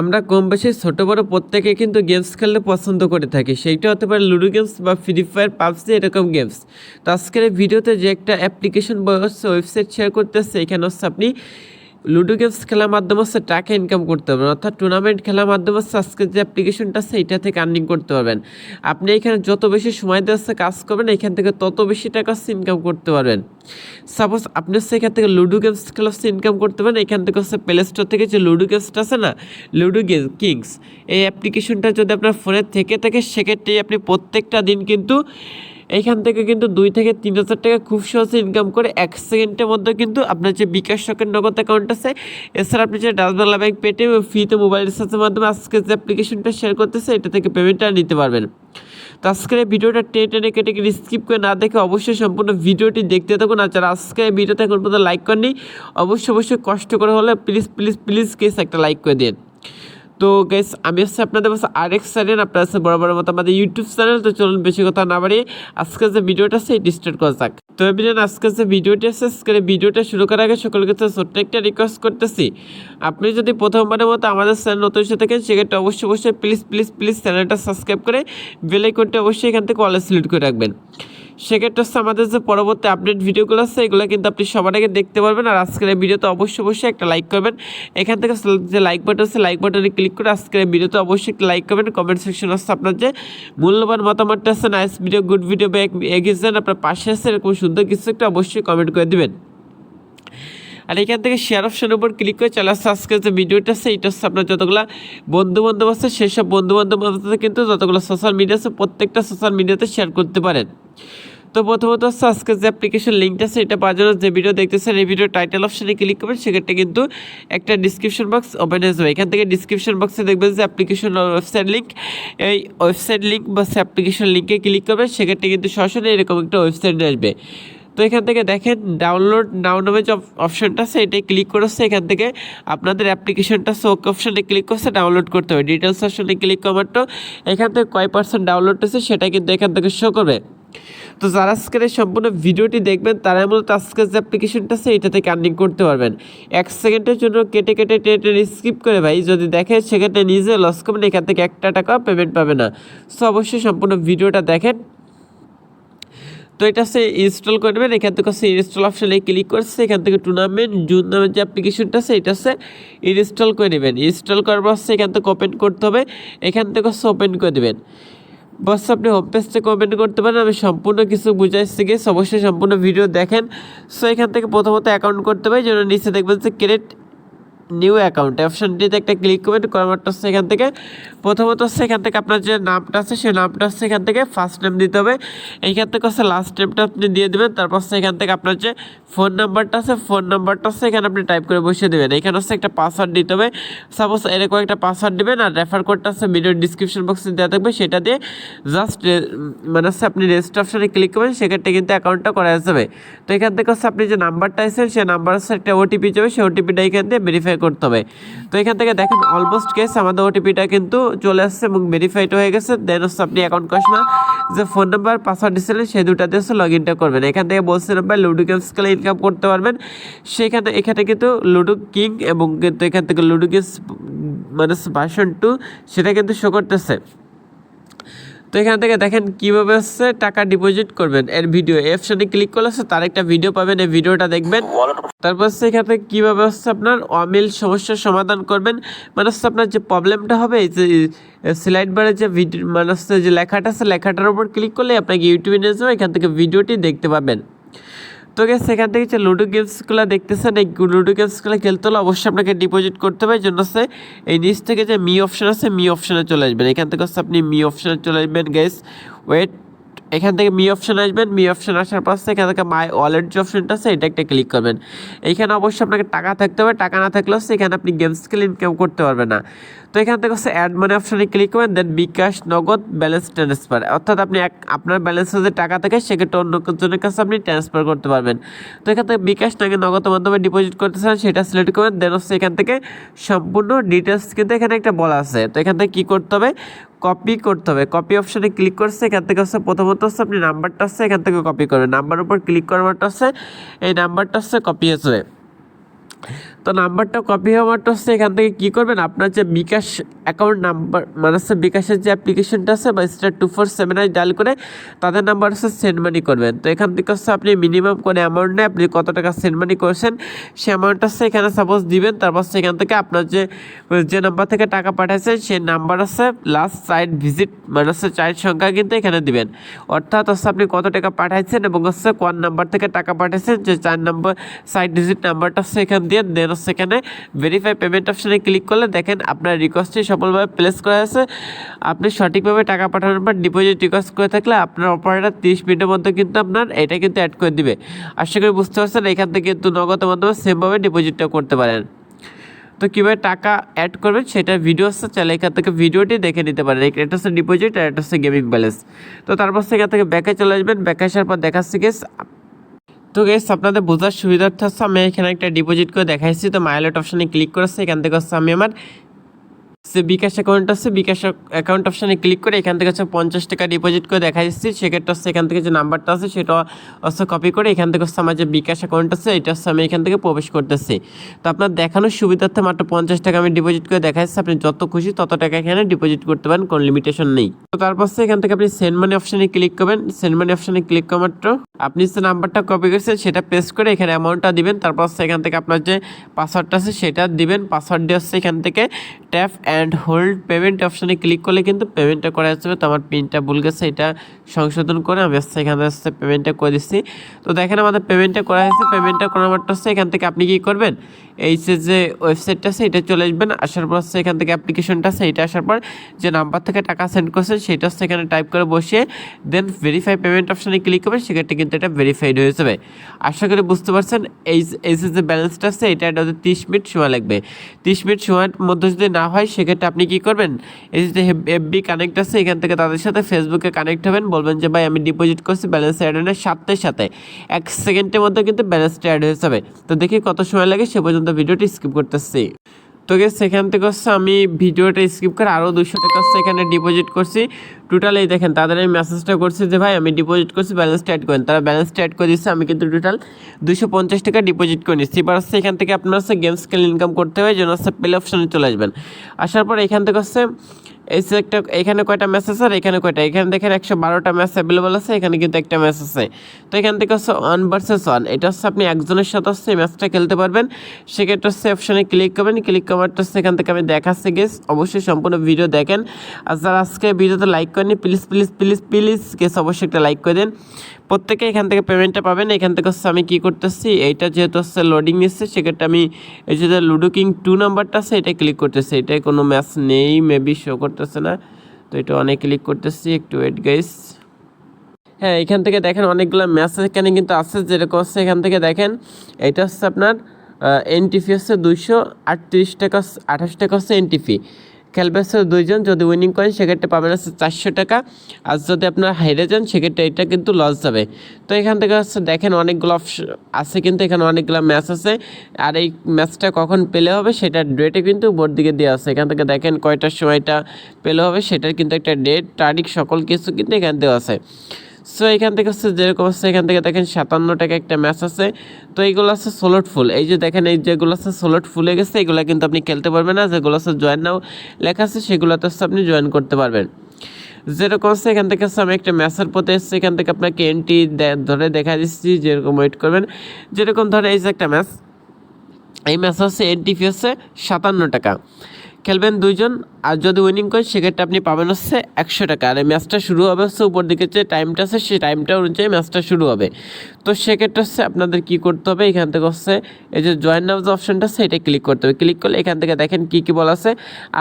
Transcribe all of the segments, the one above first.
আমরা কম বেশি ছোটো বড়ো প্রত্যেকে কিন্তু গেমস খেলতে পছন্দ করে থাকি। সেইটা হতে পারে লুডো গেমস বা ফ্রি ফায়ার পাবজি এরকম গেমস তো আজকের ভিডিওতে যে একটা অ্যাপ্লিকেশন বা ওয়েবসাইট শেয়ার করতেছে এখানে হচ্ছে আপনি লুডো গেমস খেলার মাধ্যমে হচ্ছে টাকা ইনকাম করতে পারবেন। অর্থাৎ টুর্নামেন্ট খেলার মাধ্যমে হচ্ছে আজকের যে অ্যাপ্লিকেশনটা আছে, এটা থেকে আর্নিং করতে পারবেন। আপনি এখানে যত বেশি সময় দিয়ে হচ্ছে কাজ করবেন, এখান থেকে তত বেশি টাকা হচ্ছে ইনকাম করতে পারবেন। সাপোজ আপনি হচ্ছে এখান থেকে লুডো গেমস খেলে হচ্ছে ইনকাম করতে পারেন, এখান থেকে হচ্ছে প্লে স্টোর থেকে যে লুডো গেমসটা আছে না লুডো গেম কিংস এই অ্যাপ্লিকেশনটা যদি আপনার ফোনে থেকে থাকে, সেক্ষেত্রে আপনি প্রত্যেকটা দিন কিন্তু এইখান থেকে কিন্তু দুই থেকে তিন হাজার টাকা খুব সহজে ইনকাম করে এক সেকেন্ডের মধ্যে কিন্তু আপনার যে বিকাশ শখের নগদ অ্যাকাউন্ট আছে, এছাড়া আপনি যে ডাচবাংলা ব্যাংক পেটে ফ্রিতে মোবাইল রিচার্জের মাধ্যমে আজকে যে অ্যাপ্লিকেশনটা শেয়ার করতেছে, এটা থেকে পেমেন্টটা নিতে পারবেন। তো আজকের ভিডিওটা টেনে টেনে কেটে কেটে স্কিপ করে না দেখে অবশ্যই সম্পূর্ণ ভিডিওটি দেখতে থাকুন। আর যারা আজকে ভিডিওতে এখন পর্যন্ত লাইক করেনি অবশ্যই অবশ্যই কষ্ট করে হলে প্লিজ প্লিজ প্লিজ কেস একটা লাইক করে দিন। তো গেস আমি হচ্ছে আপনাদের কাছে আরেক চ্যানেল আপনার কাছে বড় বড় মতো আমাদের ইউটিউব চ্যানেল তো চলুন বেশি কথা না বাড়িয়ে আজকে যে ভিডিওটা আছে, এটি স্টার্ট করা যাক। তো এবার আজকে যে ভিডিওটি আছে, আজকের ভিডিওটা শুরু করার আগে সকলের কাছে ছোট্ট একটা রিকোয়েস্ট করতেছি। আপনি যদি প্রথমবারের মতো আমাদের চ্যানেল নতুন এসে থাকেন, সেক্ষেত্রে অবশ্যই অবশ্যই প্লিজ প্লিজ প্লিজ চ্যানেলটা সাবস্ক্রাইব করে বেল আইকনটা অবশ্যই এখান থেকে অলে সিলেক্ট করে রাখবেন। সেক্ষেত্রে হচ্ছে আমাদের যে পরবর্তী আপডেট ভিডিওগুলো আছে, এগুলো কিন্তু আপনি সবার আগে দেখতে পারবেন। আর আজকের এই ভিডিওতে অবশ্যই অবশ্যই একটা লাইক করবেন। এখান থেকে যে লাইক বাটন আছে লাইক বাটনে ক্লিক করে আজকের এই ভিডিওতে অবশ্যই একটা লাইক করবেন। কমেন্ট সেকশন আছে আপনার যে মূল্যবান মতামতটা আছে নাইস ভিডিও গুড ভিডিও বা এগিয়ে যান আপনার পাশে আছে, এরকম সুন্দর কিছু একটা অবশ্যই কমেন্ট করে দেবেন। আর এখান থেকে শেয়ার অপশনের উপর ক্লিক করে চলে আসছে আজকে যে ভিডিওটা আছে, এটা হচ্ছে আপনার যতগুলো বন্ধু বান্ধব আছে, সেসব বন্ধু বান্ধব কিন্তু যতগুলো সোশ্যাল মিডিয়া আছে, প্রত্যেকটা সোশ্যাল মিডিয়াতে শেয়ার করতে পারেন। তো প্রথমত হচ্ছে যে অ্যাপ্লিকেশন লিঙ্কটা আছে, এটা পাওয়ার জন্য যে ভিডিও দেখতেছেন, এই ভিডিও টাইটেল অপশানে ক্লিক করবেন, সেক্ষেত্রে কিন্তু একটা ডিসক্রিপশন বক্স ওপেন হয়ে যাবে। এখান থেকে ডিসক্রিপশন বক্সে দেখবেন যে অ্যাপ্লিকেশন ওয়েবসাইট লিঙ্ক এই ওয়েবসাইট লিঙ্ক বা সে অ্যাপ্লিকেশন লিঙ্কে ক্লিক করবেন, সেক্ষেত্রে কিন্তু সরাসরি এরকম একটা ওয়েবসাইট আসবে। তো এখান থেকে দেখেন ডাউনলোড নাও নামে যে অপশনটা আছে এটাই ক্লিক করেছে এখান থেকে আপনাদের অ্যাপ্লিকেশনটা সোক অপশানে ক্লিক করছে ডাউনলোড করতে হবে। ডিটেলস অপশানে ক্লিক করার তো এখান থেকে কয় পার্সেন্ট ডাউনলোড হচ্ছে, সেটা কিন্তু এখান থেকে শো করবে। তো যারা আজকের এই সম্পূর্ণ ভিডিওটি দেখবেন তারা মূলত আজকের যে অ্যাপ্লিকেশনটা আছে থেকে আর্নিং করতে পারবেন। এক সেকেন্ডের জন্য কেটে কেটে টেনে স্কিপ করে ভাই, যদি দেখে সেক্ষেত্রে নিজে লস করবেন, এখান থেকে একটা টাকা পেমেন্ট পাবে না। সো অবশ্যই সম্পূর্ণ ভিডিওটা দেখেন। তো এটা সে ইনস্টল করে করবেন এখান থেকে হচ্ছে ইনস্টল অপশানে ক্লিক করছে এখান থেকে টুর্নামেন্ট জুন নামের যে অ্যাপ্লিকেশনটা আছে, এটা হচ্ছে ইনস্টল করে নেবেন। ইনস্টল করার পর হচ্ছে এখান থেকে ওপেন করতে হবে, এখান থেকে ওপেন করে দেবেন। বস, আপনি হোম পেজটা ওপেন করতে পারেন, আমি সম্পূর্ণ কিছু বুঝাইছি গিয়ে অবশ্যই সম্পূর্ণ ভিডিও দেখেন। সো এখান থেকে প্রথমত অ্যাকাউন্ট করতে পারি যেন নিচে দেখবেন যে ক্রেডিট নিউ অ্যাকাউন্ট অপশানটিতে একটা ক্লিক করবেন করামারটা হচ্ছে এখান থেকে প্রথমত হচ্ছে এখান থেকে আপনার যে নামটা আছে, সেই নামটা হচ্ছে এখান থেকে ফার্স্ট নেম দিতে হবে। এইখান থেকে হচ্ছে লাস্ট নেমটা আপনি দিয়ে দেবেন, তারপর হচ্ছে এখান থেকে আপনার যে ফোন নাম্বারটা আছে ফোন নাম্বারটা হচ্ছে এখানে আপনি টাইপ করে বসিয়ে দেবেন। এখানে হচ্ছে একটা পাসওয়ার্ড দিতে হবে। সাপোজ এরকম একটা পাসওয়ার্ড দেবেন, আর রেফার কোডটা হচ্ছে ভিডিও ডিসক্রিপশন বক্সে দেওয়া থাকবে। সেটা দিয়ে জাস্ট মানে হচ্ছে আপনি রেজিস্টার অপশানে ক্লিক করবেন, সেক্ষেত্রে কিন্তু অ্যাকাউন্টটা করা যাবে। তো এখান থেকে হচ্ছে আপনি যে নাম্বারটা আছেন, সেই নাম্বার হচ্ছে একটা ওটিপি যাবে। সেই ওটিপিটা এখান থেকে ভেরিফাই করতে হবে। তো এখান থেকে দেখেন অলমোস্ট কেস আমাদের ওটিপিটা কিন্তু চলে আসছে এবং ভেরিফাইড হয়ে গেছে। দেন হচ্ছে আপনি অ্যাকাউন্ট কসমা যে ফোন নাম্বার পাসওয়ার্ড দিয়েছিলেন, সেই দুটাতে হচ্ছে লগ ইনটা করবেন। এখান থেকে বলছিলাম ভাই লুডো গেমস খেলে ইনকাম করতে পারবেন। সেখানে, এখানে কিন্তু লুডো কিং এবং কিন্তু এখান থেকে লুডো গেমস মানে ভার্সন টু সেটা কিন্তু শো করতেছে। তো এখান থেকে দেখেন কীভাবে হচ্ছে টাকা ডিপোজিট করবেন। এর ভিডিও অপশানে ক্লিক করলে হচ্ছে তার একটা ভিডিও পাবেন, এই ভিডিওটা দেখবেন। তারপর হচ্ছে এখান থেকে কীভাবে হচ্ছে আপনার অমিল সমস্যার সমাধান করবেন। মানে হচ্ছে আপনার যে প্রবলেমটা হবে, এই যে স্লাইড বারে যে ভিডিও মানে হচ্ছে যে লেখাটা আছে, লেখাটার উপর ক্লিক করলে আপনাকে ইউটিউবে নিয়ে যাবে, এখান থেকে ভিডিওটি দেখতে পাবেন। তো গেছে সেখান থেকে যে লুডো গেমসগুলো দেখতেছেন, এই লুডো গেমসগুলো খেলতে হলে অবশ্যই আপনাকে ডিপোজিট করতে হবে। জন্য সে এই নিচ থেকে যে মি অপশান আছে মি অপশানে চলে আসবেন। এখান থেকে হচ্ছে আপনি মি অপশানে চলে আসবেন গ্যাস ওয়েট এখান থেকে মি অপশান আসবেন। মি অপশান আসার পর এখান থেকে মাই ওয়ালেট যে অপশানটা আছে, এটা একটা ক্লিক করবেন। এইখানে অবশ্যই আপনাকে টাকা থাকতে হবে। টাকা না থাকলেও এখানে আপনি গেমস খেলে ইনকাম করতে পারবেন না। তো এখান থেকে হচ্ছে অ্যাড মানি অপশানে ক্লিক করবেন দেন বিকাশ, নগদ ব্যালেন্স ট্রান্সফার অর্থাৎ আপনি এক, আপনার ব্যালেন্সে যে টাকা থাকে, সেক্ষেত্রে অন্য জনের কাছে আপনি ট্রান্সফার করতে পারবেন। তো এখান থেকে বিকাশ নাকি নগদ মাধ্যমে ডিপোজিট করতে চান, সেটা সিলেক্ট করবেন। দেন হচ্ছে এখান থেকে সম্পূর্ণ ডিটেলস কিন্তু এখানে একটা বলা আছে। তো এখান থেকে কী করতে হবে? কপি করতে হবে। কপি অপশানে ক্লিক করছে, এখান থেকে হচ্ছে প্রথমত হচ্ছে আপনি নাম্বারটা হচ্ছে এখান থেকে কপি করবেন। নাম্বার উপর ক্লিক করবারটা হচ্ছে এই নাম্বারটা হচ্ছে কপি আসবে তো নাম্বারটা কপি হওয়ারটা হচ্ছে এখান থেকে কী করবেন? আপনার যে বিকাশ অ্যাকাউন্ট নাম্বার মানে হচ্ছে বিকাশের যে অ্যাপ্লিকেশনটা আছে, বা স্টার টু ফোর সেভেন আই ডায়াল করে তাদের নাম্বার হচ্ছে সেন্ড মানি করবেন। তো এখান থেকে হচ্ছে আপনি মিনিমাম কোনো অ্যামাউন্ট নেই, আপনি কত টাকা সেন্ড মানি করছেন সে অ্যামাউন্টটা হচ্ছে এখানে সাপোজ দিবেন, তারপর সেখান থেকে আপনার যে যে নাম্বার থেকে টাকা পাঠাচ্ছেন সেই নাম্বার আছে লাস্ট সাইড ভিজিট মানে হচ্ছে চার সংখ্যা কিন্তু এখানে দিবেন। অর্থাৎ হচ্ছে আপনি কত টাকা পাঠাচ্ছেন এবং হচ্ছে কোন নাম্বার থেকে টাকা পাঠাচ্ছেন যে চার নাম্বার সাইড ভিজিট নাম্বারটা হচ্ছে এখানে দিয়ে দেন এখানে ভেরিফাই পেমেন্ট অপশানে ক্লিক করলে দেখেন আপনার রিকোয়েস্টটি সফলভাবে প্লেস করা আছে আপনি সঠিকভাবে টাকা পাঠানোর পর ডিপোজিট রিকোয়েস্ট করে থাকলে আপনার অপারেটার তিরিশ মিনিটের মধ্যে কিন্তু আপনার এটা কিন্তু অ্যাড করে দিবে। আশা করি বুঝতে পারছেন, এখান থেকে কিন্তু নগদের মাধ্যমে সেমভাবে ডিপোজিটটা করতে পারেন। তো কীভাবে টাকা অ্যাড করবেন সেটা ভিডিও আসছে চাইলে এখান থেকে ভিডিওটি দেখে নিতে পারেন। এটা হচ্ছে ডিপোজিট আর এটা হচ্ছে গেমিং ব্যালেন্স তো তারপর সেখান থেকে ব্যাকে চলে আসবেন। ব্যাকে আসার পর দেখাচ্ছি গেস তো গেস আপনাদের বোঝার সুবিধার্থে আমি এখানে একটা ডিপোজিট করে দেখাইছি। তো মাইলেট অপশানে ক্লিক করেছে, এখান থেকে হচ্ছে আমি আমার সে বিকাশ অ্যাকাউন্ট আছে, বিকাশ অ্যাকাউন্ট অপশানে ক্লিক করে এখান থেকে হচ্ছে পঞ্চাশ টাকা ডিপোজিট করে দেখা যাচ্ছে। সেক্ষেত্রে হচ্ছে এখান থেকে যে নাম্বারটা আছে, সেটা হচ্ছে কপি করে এখান থেকে হচ্ছে আমার যে বিকাশ অ্যাকাউন্ট আছে, এটা হচ্ছে আমি এখান থেকে প্রবেশ করতেছি। তো আপনার দেখানোর সুবিধার্থে মাত্র পঞ্চাশ টাকা আমি ডিপোজিট করে দেখা যাচ্ছে, আপনি যত খুশি তত টাকা এখানে ডিপোজিট করতে পারেন, কোনো লিমিটেশন নেই। তো তারপর এখান থেকে আপনি সেন্ড মানি অপশানে ক্লিক করবেন। সেন্ড মানি অপশানে ক্লিক করা মাত্র আপনি যে নাম্বারটা কপি করেছেন, সেটা পেস্ট করে এখানে অ্যামাউন্টটা দিবেন। তারপর এখান থেকে আপনার যে পাসওয়ার্ডটা আছে, সেটা দিবেন। পাসওয়ার্ড দিয়ে হচ্ছে এখান থেকে ট্যাপ অ্যান্ড হোল্ড পেমেন্ট অপশানে ক্লিক করলে কিন্তু পেমেন্টটা করা যাচ্ছে তো আমার পিনটা ভুল গেছে, এটা সংশোধন করে আমি হচ্ছে এখানে হচ্ছে পেমেন্টটা করে দিচ্ছি। তো দেখেন আমাদের পেমেন্টটা করা হয়েছে পেমেন্টটা করার মাত্র হচ্ছে এখান থেকে আপনি কী করবেন? এই যে যে ওয়েবসাইটটা আছে, এটা চলে আসবেন। আসার পর হচ্ছে এখান থেকে অ্যাপ্লিকেশনটা আছে, এটা আসার পর যে নাম্বার থেকে টাকা সেন্ড করছেন, সেটা হচ্ছে এখানে টাইপ করে বসিয়ে দেন ভেরিফাই পেমেন্ট অপশানে ক্লিক করবেন, সেক্ষেত্রে কিন্তু এটা ভেরিফাইড হয়ে যাবে। আশা করি বুঝতে পারছেন, এই এই যে ব্যালেন্সটা আছে, এটা এটা তিরিশ মিনিট সময় লাগবে। তিরিশ মিনিট সময়ের মধ্যে যদি না হয় সেক্ষেত্রে আপনি কি করবেন? এই যে এফবি কানেক্ট আছে, এখান থেকে তাদের সাথে ফেসবুকে কানেক্ট হবেন। বলবেন যে, ভাই, আমি ডিপোজিট করছি ব্যালেন্স অ্যাড হয়ে সাথে সাথে। এক সেকেন্ডের মধ্যে কিন্তু ব্যালেন্সটা অ্যাড হয়ে যাবে। তো দেখি কত সময় লাগে, সে পর্যন্ত ভিডিওটি স্কিপ করতেছি। তো সেখান থেকে হচ্ছে আমি ভিডিওটা স্কিপ করে আরও দুশো টাকা হচ্ছে এখানে ডিপোজিট করছি। টোটাল এই দেখেন, তাদের আমি মেসেজটা করছি যে, ভাই, আমি ডিপোজিট করছি ব্যালেন্সটা অ্যাড করেন। তারা ব্যালেন্সটা অ্যাড করে দিচ্ছে, আমি কিন্তু টোটাল দুশো পঞ্চাশ টাকা ডিপোজিট করে নিচ্ছি। এবার হচ্ছে এখান থেকে আপনার হচ্ছে গেমস খেলে ইনকাম করতে হয়, যেন হচ্ছে প্লে অপশানে চলে আসবেন। আসার পর এখান থেকে হচ্ছে এই একটা, এখানে কয়টা ম্যাচ আছে আর এখানে কয়টা? এখানে দেখেন একশো বারোটা ম্যাচ অ্যাভেলেবল আছে, এখানে কিন্তু একটা ম্যাচ আছে। তো এখান থেকে হচ্ছে ওয়ান ভার্সেস ওয়ান এটা হচ্ছে আপনি একজনের সাথে হচ্ছে এই ম্যাচটা খেলতে পারবেন। সেক্ষেত্রে হচ্ছে অপশানে ক্লিক করবেন। ক্লিক করার হচ্ছে এখান থেকে আমি দেখাচ্ছি গেস অবশ্যই সম্পূর্ণ ভিডিও দেখেন। আর যারা আজকে ভিডিওতে লাইক করেনি please please please please guys অবশ্যই একটা লাইক করে দেন। প্রত্যেকে এখান থেকে পেমেন্টটা পাবেন। এখান থেকে হচ্ছে আমি কী করতেছি, এইটা যেহেতু হচ্ছে লোডিং নিচ্ছে, সেক্ষেত্রে আমি এই যে লুডো কিং টু নাম্বারটা আছে এটা ক্লিক করতেছি। এটাই কোনো ম্যাচ নেই মেবি শো করতেছে না। তো এটা অনেক ক্লিক করতেছি, একটু ওয়েট গাইস হ্যাঁ এখান থেকে দেখেন অনেকগুলো ম্যাচ এখানে কিন্তু আছে, যেরকম হচ্ছে এখান থেকে দেখেন এটা হচ্ছে আপনার এনটিপি হচ্ছে দুইশো আটত্রিশ টাকা, আঠাশ টাকা হচ্ছে এনটিপি খেলবে হচ্ছে দুইজন, যদি উইনিং করেন সেক্ষেত্রে পাবেন হচ্ছে চারশো টাকা। আর যদি আপনার হেরে যান, সেক্ষেত্রে এটা কিন্তু লস যাবে। তো এখান থেকে হচ্ছে দেখেন অনেকগুলো আছে, কিন্তু এখানে অনেকগুলো ম্যাচ আছে। আর এই ম্যাচটা কখন পেলে হবে, সেটার ডেটে কিন্তু বোর্ড দিকে দেওয়া আছে। এখান থেকে দেখেন কয়টার সময়টা পেলে হবে, সেটার কিন্তু একটা ডেট তারিখ, সকল কিছু কিন্তু এখানে দেওয়া আছে। সো এখান থেকে হচ্ছে যেরকম হচ্ছে এখান থেকে দেখেন সাতান্ন টাকা একটা ম্যাচ আছে। তো এইগুলো আছে সোলট ফুল এই যে দেখেন, এই যেগুলো আছে সোলট ফুলে গেছে, এগুলো কিন্তু আপনি খেলতে পারবেন না। যেগুলো আছে জয়েন নাও লেখা আছে, সেগুলোতে হচ্ছে আপনি জয়েন করতে পারবেন। যেরকম হচ্ছে এখান থেকে হচ্ছে আমি একটা ম্যাচের পথে এসেছি। এখান থেকে আপনাকে এন্ট্রি ধরে দেখা দিচ্ছি, যেরকম ওয়েট করবেন। যেরকম ধরে এই যে একটা ম্যাচ এই ম্যাচ হচ্ছে এনটিপি হচ্ছে সাতান্ন টাকা। খেলবেন দুইজন, আর যদি উইনিং করেন, সেক্ষেত্রে আপনি পাবেন হচ্ছে একশো টাকা। আর ম্যাচটা শুরু হবে হচ্ছে উপর দিকে যে টাইমটা আছে, সেই টাইমটা অনুযায়ী ম্যাচটা শুরু হবে। তো সেক্ষেত্রে হচ্ছে আপনাদের কী করতে হবে? এখান থেকে হচ্ছে এই যে জয়েন নাও যে অপশানটা আছে, এটা ক্লিক করতে হবে। ক্লিক করলে এখান থেকে দেখেন কী কী বলা আছে।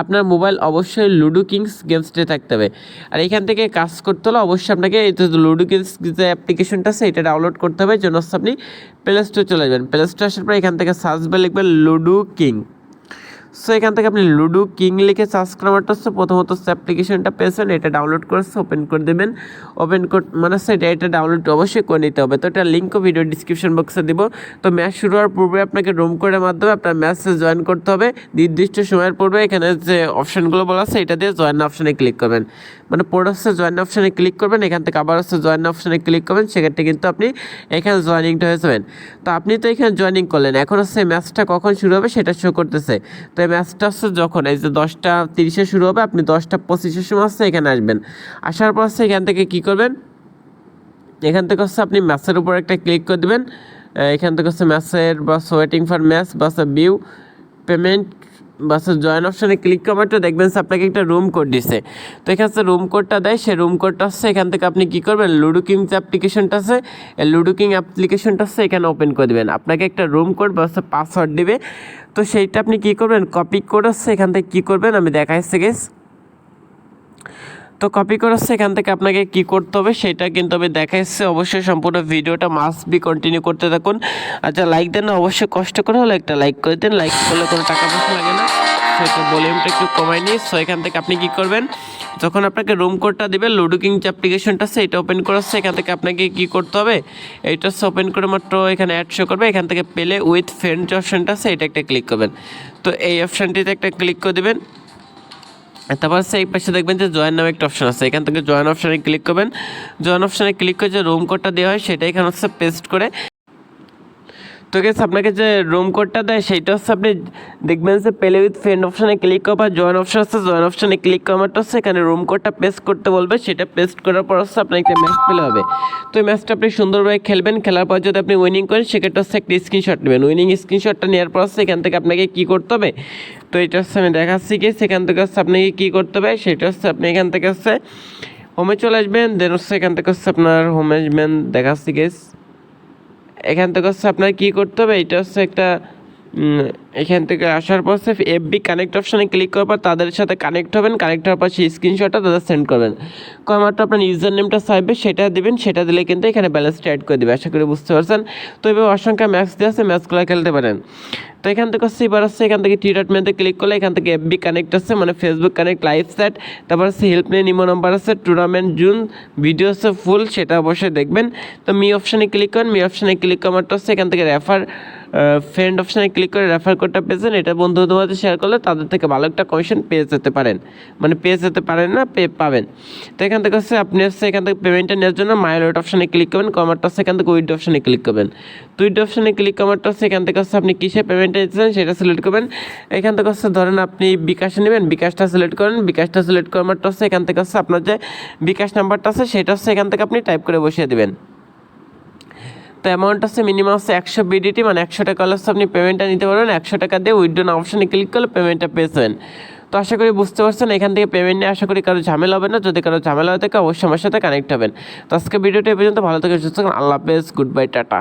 আপনার মোবাইল অবশ্যই লুডো কিংস গেমসটে থাকতে হবে। আর এখান থেকে কাজ করতে হলে অবশ্যই আপনাকে এই লুডো কিংস যে অ্যাপ্লিকেশনটা আছে, এটা ডাউনলোড করতে হবে। জন্য হচ্ছে আপনি প্লে স্টোরে চলে যাবেন। প্লে স্টোরে আসার পর এখান থেকে সার্চ বে লিখবেন লুডো কিং সো এখান থেকে আপনি লুডো কিং লিখে সার্চ করা মাত্র প্রথমত অ্যাপ্লিকেশনটা পেয়েছেন এটা ডাউনলোড করে ওপেন করে দেবেন। ওপেন মানে হচ্ছে এটা ডাউনলোড অবশ্যই করে নিতে হবে। তো এটা লিঙ্কও ভিডিও ডিসক্রিপশন বক্সে দিব। তো ম্যাচ শুরু হওয়ার পূর্বে আপনাকে রুম কোডের মাধ্যমে আপনার ম্যাচে জয়েন করতে হবে। নির্দিষ্ট সময়ের পূর্বে এখানে যে অপশানগুলো বলা আছে, এটা দিয়ে জয়েন অপশানে ক্লিক করবেন। মানে পরে হচ্ছে জয়েন অপশানে ক্লিক করবেন, এখান থেকে আবার হচ্ছে জয়েন অপশানে ক্লিক করবেন। সেক্ষেত্রে কিন্তু আপনি এখানে জয়েনিংটা হয়ে যাবেন। তো আপনি তো এখানে জয়েনিং করলেন, এখন হচ্ছে ম্যাচটা কখন শুরু হবে সেটা শো করতেছে। তো ম্যাচটা হচ্ছে যখন, এই যে দশটা তিরিশে শুরু হবে, আপনি দশটা পঁচিশের সময় আসছে এখানে আসবেন। আসার পর হচ্ছে এখান থেকে কী করবেন? এখান থেকে হচ্ছে আপনি ম্যাচের উপর একটা ক্লিক করে দেবেন। এখান থেকে হচ্ছে ম্যাচের বা ওয়েটিং ফর ম্যাচ বা ভিউ পেমেন্ট বা জয়েন অপশানে ক্লিক করার তো দেখবেন আপনাকে একটা রুম কোড দিছে। তো এখানে থেকে রুম কোডটা দেয়, সেই রুম কোডটা হচ্ছে এখান থেকে আপনি কী করবেন লুডু কিং যে অ্যাপ্লিকেশনটা আছে লুডো কিং অ্যাপ্লিকেশনটা হচ্ছে এখানে ওপেন করে দেবেন। আপনাকে একটা রুম কোড বা পাসওয়ার্ড দেবে। তো সেইটা আপনি কী করবেন কপি কোড হচ্ছে এখান থেকে কী করবেন, আমি দেখাইছি গেস তো কপি করে হচ্ছে এখান থেকে আপনাকে কি করতে হবে সেটা কিন্তু আমি দেখাচ্ছি অবশ্যই সম্পূর্ণ ভিডিওটা মাস্ট বি কন্টিনিউ করতে থাকুন। আচ্ছা লাইক দেন অবশ্যই কষ্ট করে হলে একটা লাইক করে দেন। লাইক করলে কোনো টাকা পয়সা লাগে না। সেটা ভলিউমটা একটু কমাই নিই সো এখান থেকে আপনি কি করবেন? যখন আপনাকে রুম কোডটা দিবে লুডো কিং যে অ্যাপ্লিকেশনটা আছে, এটা ওপেন করে হচ্ছে এখান থেকে আপনাকে কি করতে হবে? এইটা ওপেন করে মাত্র এখানে অ্যাড শো করবে। এখান থেকে পেলে উইথ ফ্রেন্ড যে অপশানটা আছে, এটা একটা ক্লিক করবেন। তো এই অপশানটিতে একটা ক্লিক করে দেবেন। তারপর সেই পাশে দেখবেন যে জয়েন নামে একটা অপশন আছে। এখান থেকে জয়েন অপশানে ক্লিক করবেন। জয়েন অপশানে ক্লিক করে যে রুম কোডটা দেওয়া হয়, সেটা এখানে হচ্ছে পেস্ট করে তো গেছে আপনাকে যে রুম কোডটা দেয়, সেইটা হচ্ছে আপনি দেখবেন যে পেলে উইথ ফ্রেন্ড অপশানে ক্লিক করা বা জয়েন অপশন আছে জয়েন অপশানে ক্লিক করাটা হচ্ছে এখানে রুম কোডটা পেস্ট করতে বলবে, সেটা পেস্ট করার পর হচ্ছে আপনার একটা ম্যাচ পেলে হবে। তো এই ম্যাচটা আপনি সুন্দরভাবে খেলবেন, খেলার পর যদি আপনি উইনিং করেন, সেক্ষেত্রে হচ্ছে একটা স্ক্রিনশট নেবেন। উইনিং স্ক্রিনশটটা নেওয়ার পর হচ্ছে এখান থেকে আপনাকে কী করতে হবে, তো এটা হচ্ছে আমি দেখাচ্ছি কি সেখান থেকে হচ্ছে আপনাকে কী করতে হবে, সেটা হচ্ছে আপনি এখান থেকে হচ্ছে হোমে চলে আসবেন দেন হচ্ছে এখান থেকে হচ্ছে আপনার হোমে আসবেন, দেখাচ্ছি গেস এখান থেকে হচ্ছে আপনার কী করতে হবে? এটা হচ্ছে একটা এখান থেকে আসার পর হচ্ছে এফবি কানেক্ট অপশানে ক্লিক করার পর তাদের সাথে কানেক্ট হবেন কানেক্ট হওয়ার পর সেই স্ক্রিনশটটা তাদের সেন্ড করবেন। মাত্র আপনার ইউজার নেমটা চাইবে, সেটা দিবেন, সেটা দিলে কিন্তু এখানে ব্যালেন্সটা অ্যাড করে দেবে, আশা করি বুঝতে পারছেন। তো এভাবে অসংখ্য ম্যাচ দিয়ে আছে ম্যাচগুলো খেলতে পারেন। তো এখান থেকে হচ্ছে এবার এখান থেকে টি ডট ক্লিক করলে এখান থেকে এফবি কানেক্ট আছে মানে ফেসবুক কানেক্ট লাইভ চ্যাট তারপর হচ্ছে হেল্পলাইন ইমো নাম্বার আছে টুর্নামেন্ট জুন ভিডিও ফুল সেটা অবশ্যই দেখবেন। তো মি অপশানে ক্লিক করেন মি অপশানে ক্লিক করার মাত্র হচ্ছে এখান থেকে রেফার ফ্রেন্ড অপশানে ক্লিক করে রেফার কোডটা পেয়েছেন এটা বন্ধু বান্ধবদের শেয়ার করলে তাদের থেকে ভালো একটা কমিশন পেয়ে যেতে পারেন। মানে পেয়ে যেতে পারেন না পেয়ে পাবেন। তো এখান থেকে হচ্ছে আপনি হচ্ছে এখান থেকে পেমেন্টটা নেওয়ার জন্য মাইল ওয়েট অপশানে ক্লিক করবেন কমারটা হচ্ছে এখান থেকে উইড অপশানে ক্লিক করবেন। তো উইড অপশানে ক্লিক কমারটা হচ্ছে এখান থেকে হচ্ছে আপনি কিসে পেমেন্টটা দিচ্ছেন সেটা সিলেক্ট করবেন। এখান থেকে হচ্ছে ধরেন আপনি বিকাশে নেবেন, বিকাশটা সিলেক্ট করেন। বিকাশটা সিলেক্ট মাত্র হচ্ছে এখান থেকে হচ্ছে আপনার যে বিকাশ নাম্বারটা আছে, সেটা হচ্ছে এখান থেকে আপনি টাইপ করে বসিয়ে দেবেন। তো অ্যামাউন্ট আছে মিনিমাম হচ্ছে একশো বিডিটি মানে একশো টাকা হলে আপনি পেমেন্টটা নিতে পারবেন। একশো টাকা দিয়ে উইড্রোন অপশানে ক্লিক করলে পেমেন্টটা পেয়েছেন। তো আশা করি বুঝতে পারছেন, এখান থেকে পেমেন্ট নিয়ে আশা করি কারও ঝামেলা হবে না। যদি কারও ঝামেলা হয়ে থাকে, অবশ্যই আমার সাথে কানেক্ট হবেন। তো আজকে ভিডিওটা পর্যন্ত, ভালো থেকে সুস্থ থাকুন। আল্লাহ হাফেজ গুড বাই টাটা।